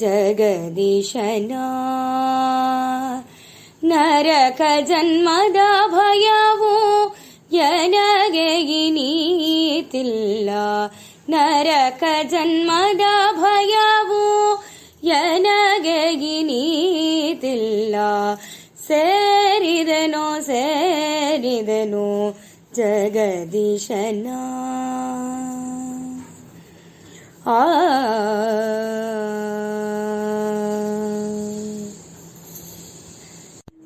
ಜಗದೀಶನ ನರಕ ಜನ್ಮದ ಭಯವು ಎನಗೆ ಇನೀತಿಲ್ಲ ನರಕ ಜನ್ಮದ ಭಯವು ಎನಗೆ ಇನೀತಿಲ್ಲ ಸೇರಿದನೋ ಸೇರಿದನು ಜಗದೀಶನ ಆ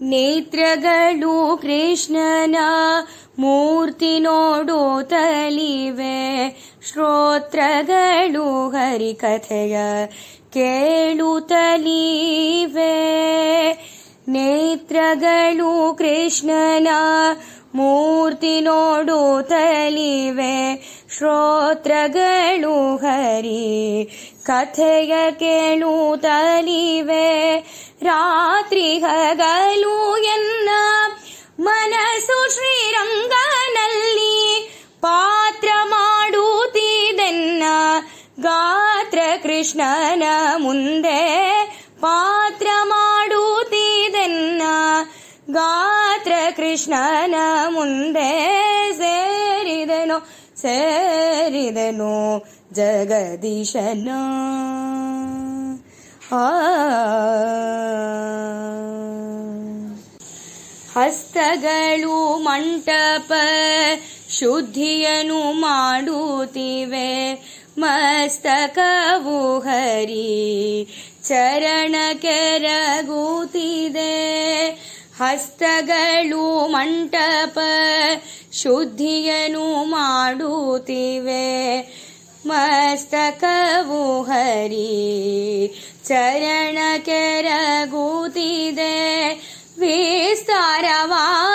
ನೇತ್ರಗಳು ಕೃಷ್ಣನ ಮೂರ್ತಿ ನೋಡುತ್ತಲಿವೆ ಶ್ರೋತ್ರಗಳು ಹರಿಕಥೆಯ ಕೇಳುತ್ತಲಿವೆ ನೇತ್ರಗಳು ಕೃಷ್ಣನ ಮೂರ್ತಿ ನೋಡುತ್ತಲಿವೆ ಶ್ರೋತ್ರಗಳು ಹರಿ, ಕಥೆಯ ಕೇಳುತ್ತಲಿವೆ ರಾತ್ರಿ ಹಗಲು ಎನ್ನ ಮನಸ್ಸು ಶ್ರೀರಂಗನಲ್ಲಿ ಪಾತ್ರ ಮಾಡುತ್ತಿದೆನ್ನ ಗಾತ್ರ ಕೃಷ್ಣನ ಮುಂದೆ ಗಾತ್ರ ಕೃಷ್ಣನ ಮುಂದೆ ಸೇರಿದನು ಸೇರಿದನು ಜಗದೀಶನ. ಆ. ಹಸ್ತಗಳು ಮಂಟಪ ಶುದ್ಧಿಯನು ಮಾಡುತ್ತಿವೆ, ಮಸ್ತಕವು ಹರಿ ಚರಣ ಕೆರಗುತ್ತಿದೆ. ಹಸ್ತಗಳು ಮಂಟಪ ಶುದ್ಧಿಯನು ಮಾಡುತ್ತಿವೆ. ಮಸ್ತಕವು ಹರಿ ಚರಣ ಕೆರಗುತ್ತಿದೆ. ವಿಸ್ತಾರವಾದ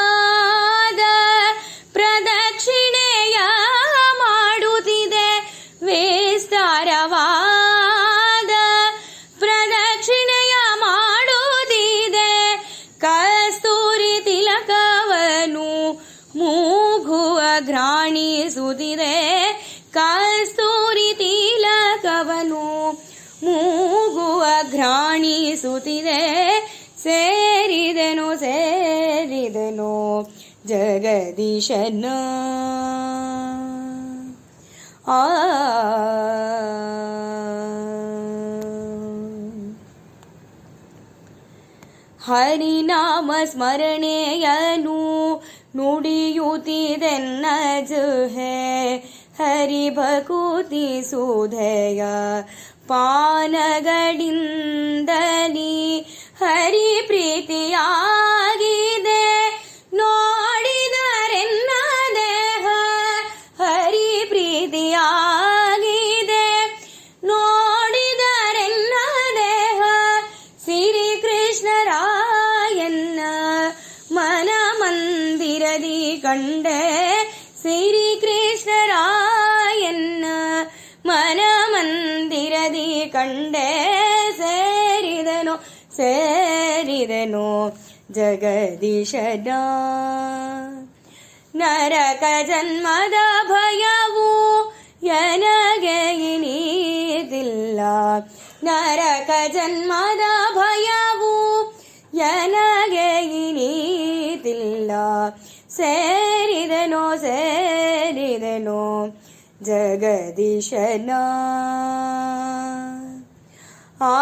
ಘ್ರಾಣಿಸುತ್ತಿದೆ ಕಸ್ತೂರಿ ತಿಲಕವನು. ಮೂಗುವ ಘ್ರಾಣಿಸುತ್ತಿದೆ ಸೇರಿದನು ಸೇರಿದನು ಜಗದೀಶನ. ಆ. ಹರಿನಾಮ ಸ್ಮರಣೆಯನು ನುಡಿಯುತ್ತಿದೆನ್ನ ಜುಹೆ ಹರಿ ಭಕುತಿ ಸುಧಯ ಪಾನಗಳಿಂದಲಿ ಹರಿ ಪ್ರೀತಿಯಾಗಿದೆ ಮಂದಿರದಿ ಕಂಡೆ ಸಿರಿ ಕೃಷ್ಣರಾಯನ್ನ ಮನ ಮಂದಿರದಿ ಕಂಡೆ ಸೇರಿದನು ಸೇರಿದನು ಜಗದೀಶನ ನರಕ ಜನ್ಮದ ಭಯವು ಎನಗೆ ಇನೀದಿಲ್ಲ ನರಕ ಜನ್ಮದ ಭಯವು ಎನಗೆ ಇನೀದಿಲ್ಲ ಸೇರಿದನೋ ಸೇರಿದನೋ ಜಗದೀಶನ. ಆ